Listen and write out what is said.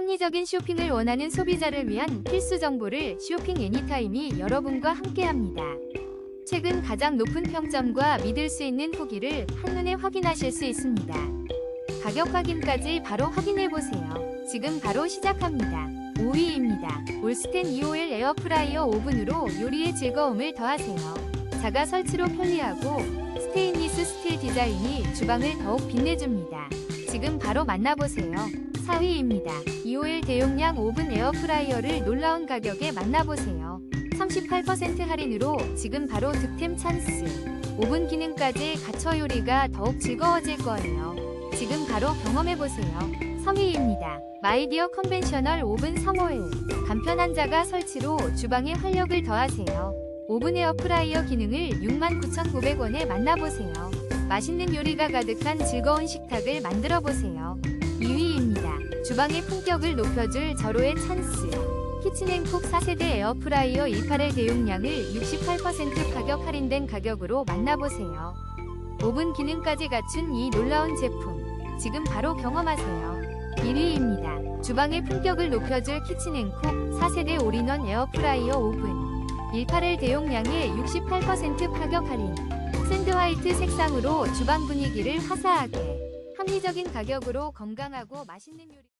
합리적인 쇼핑을 원하는 소비자를 위한 필수 정보를 쇼핑 애니타임이 여러분과 함께합니다. 최근 가장 높은 평점과 믿을 수 있는 후기를 한눈에 확인하실 수 있습니다. 가격 확인까지 바로 확인해 보세요. 지금 바로 시작합니다. 5위입니다. 올스텐 251 에어프라이어 오븐으로 요리의 즐거움을 더하세요. 자가 설치로 편리하고 스테인리스 스틸 디자인이 주방을 더욱 빛내줍니다. 지금 바로 만나보세요. 4위입니다. 251 대용량 오븐 에어프라이어를 놀라운 가격에 만나보세요. 38% 할인으로 지금 바로 득템 찬스. 오븐 기능까지 갖춰 요리가 더욱 즐거워질 거예요. 지금 바로 경험해보세요. 3위입니다. 마이디어 컨벤셔널 오븐 성호일. 간편한 자가 설치로 주방에 활력을 더하세요. 오븐 에어프라이어 기능을 69,900원에 만나보세요. 맛있는 요리가 가득한 즐거운 식탁을 만들어보세요. 2위입니다. 주방의 품격을 높여줄 절호의 찬스. 키친앤콕 4세대 에어프라이어 18의 대용량을 68% 가격 할인된 가격으로 만나보세요. 오븐 기능까지 갖춘 이 놀라운 제품. 지금 바로 경험하세요. 1위입니다. 주방의 품격을 높여줄 키친앤콕 4세대 올인원 에어프라이어 오븐. 18L 대용량의 68% 가격 할인. 샌드 화이트 색상으로 주방 분위기를 화사하게. 합리적인 가격으로 건강하고 맛있는 요리.